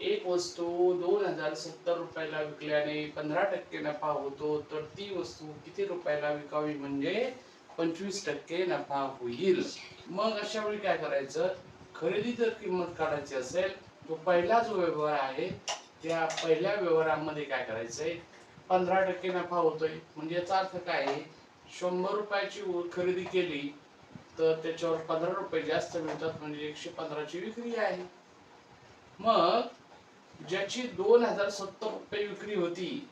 एक वस्तू दोन हजार सत्तर रुपयाला विकल्याने पंधरा टक्के नफा होतो तर ती वस्तू किती रुपयाला विकावी म्हणजे पंचवीस टक्के नफा होईल. मग अशा वेळी काय करायचं? खरेदी जर किंमत काढायची असेल तो पहिला जो व्यवहार आहे त्या पहिल्या व्यवहारामध्ये काय करायचंय? पंधरा टक्के नफा होतोय. म्हणजे याचा अर्थ काय आहे? शंभर रुपयाची खरेदी केली तर त्याच्यावर पंधरा रुपये जास्त मिळतात म्हणजे एकशे पंधराची विक्री आहे. मग ज्याची दोन हजार सत्तर रुपये विक्री होती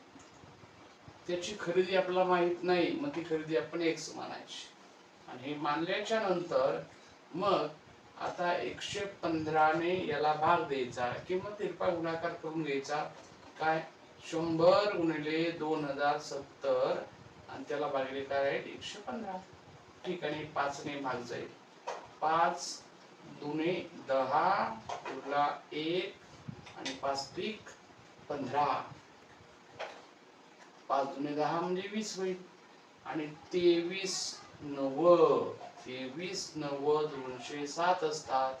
त्याची खरेदी आपल्याला माहीत नाही मग ती खरेदी आपण एक्स मानायची आणि हे मानल्याच्या नंतर मग आता एकशे पंधराने याला भाग द्यायचा किंवा तिरपा गुणाकार करून घ्यायचा. काय? शंभर गुणिले दोन हजार सत्तर आणि त्याला भागले काय राहील एकशे पंधरा. ठिकाणी पाचने भाग जाईल. पाच दुने दहा उरला एक आणि पाच त्रिक पंधरा. पाच दुने दहा म्हणजे वीस होईल. आणि तेवीस नव्वद. तेवीस नव्वद दोनशे सात असतात.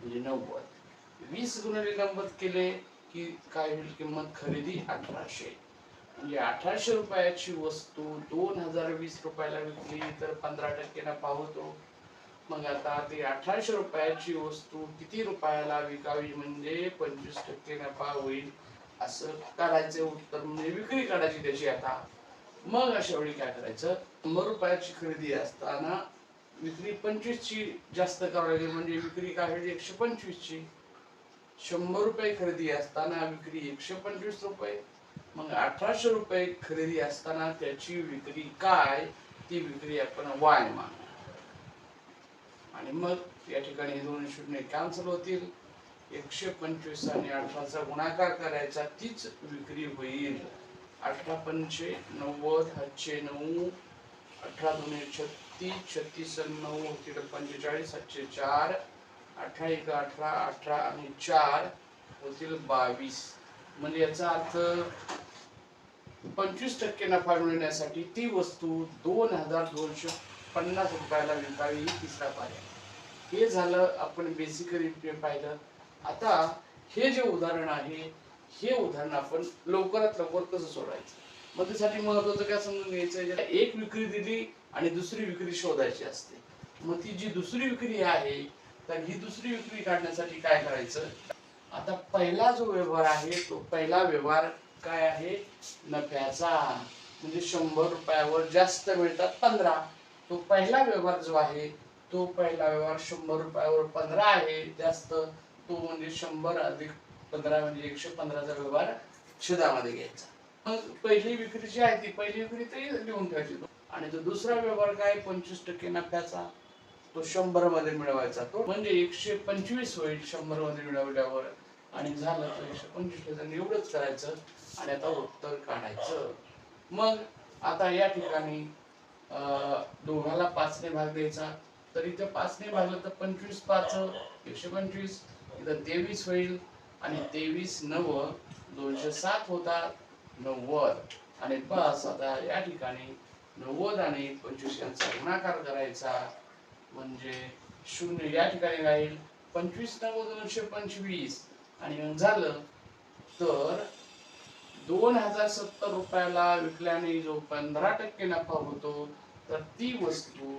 म्हणजे नव्वद. वीस गुणिले नव्वद केले की काय होईल किंमत? खरेदी अठराशे. म्हणजे अठराशे रुपयाची वस्तू दोन हजार वीस रुपयाला विकली तर पंधरा टक्के नफा होतो. मग आता ती अठराशे रुपयाची वस्तू किती रुपयाला विकावी म्हणजे पंचवीस टक्के नफा होईल असं काढायचं उत्तर म्हणजे विक्री काढायची त्याची आता. मग अशा वेळी काय करायचं? शंभर रुपयाची खरेदी असताना विक्री पंचवीस ची जास्त करावी लागेल म्हणजे विक्री काय होईल एकशे पंचवीस ची शंभर रुपये खरेदी असताना विक्री एकशे पंचवीस रुपये. मग अठराशे रुपये खरेदी असताना त्याची विक्री काय? ती विक्री आपण वाय मान आणि मग या ठिकाणी हे दोन शून्य कॅन्सल होतील. एकशे पंचवीस आणि अठराचा गुणाकार करायचा तीच विक्री होईल. अठरा पंचे नव्वद हातशे नऊ अठरा दोन छत्तीस छत्तीस नऊ होतील पंचेचाळीस सातशे चार अठरा एक अठरा अठरा आणि चार होतील बावीस. म्हणजे याचा अर्थ पंचवीस टक्के नफा मिळवण्यासाठी ती वस्तू दोन हजार दोनशे पन्नास रुपयाला विकावी ही तिसरा पर्याय. हे झालं आपण बेसिकली पाहिलं. आता हे जे उदाहरण आहे हे उदाहरण आपण लवकरात लवकर कसं सोडायचं मग त्यासाठी महत्वाचं काय समजून घ्यायचं एक विक्री दिली आणि दुसरी विक्री शोधायची असते. मग ती जी दुसरी विक्री आहे तर ही दुसरी विक्री काढण्यासाठी काय करायचं? आता पहिला जो व्यवहार आहे तो पहिला व्यवहार काय आहे? नफ्याचा. म्हणजे शंभर रुपयावर जास्त मिळतात पंधरा. तो पहिला व्यवहार जो आहे तो पहिला व्यवहार शंभर रुपयावर पंधरा आहे. जास्त तो म्हणजे शंभर अधिक पंधरा म्हणजे एकशे पंधराचा व्यवहार छेदामध्ये घ्यायचा. मग पहिली विक्री जी आहे ती पहिली विक्री तरी लिहून ठेवायची. आणि जो दुसरा व्यवहार काय पंचवीस टक्के नफ्याचा तो शंभरमध्ये मिळवायचा तो. म्हणजे एकशे पंचवीस होईल शंभरमध्ये मिळवल्यावर. आणि झालं तर एकशे पंचवीस एवढंच करायचं. आणि आता उत्तर काढायचं. मग आता या ठिकाणी दोघाला पाचने भाग द्यायचा. तर इथं पाचने भागलं तर पंचवीस पाच एकशे पंचवीस. इथं तेवीस होईल आणि तेवीस नव दोनशे सात होतात नव्वद. आणि बस आता या ठिकाणी नव्वद आणि पंचवीस यांचा गुणाकार करायचा. म्हणजे शून्य या ठिकाणी राहील. पंचवीस नव्वद दोनशे पंचवीस. आणि झालं तर दोन हजार सत्तर रुपयाला विकल्याने जो पंधरा टक्के नफा होतो तर ती वस्तू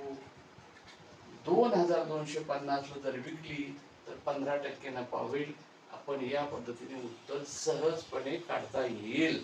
दोन हजार दोनशे पन्नास जर विकली तर पंधरा टक्के नफा होईल. आपण या पद्धतीने उत्तर सहजपणे काढता येईल.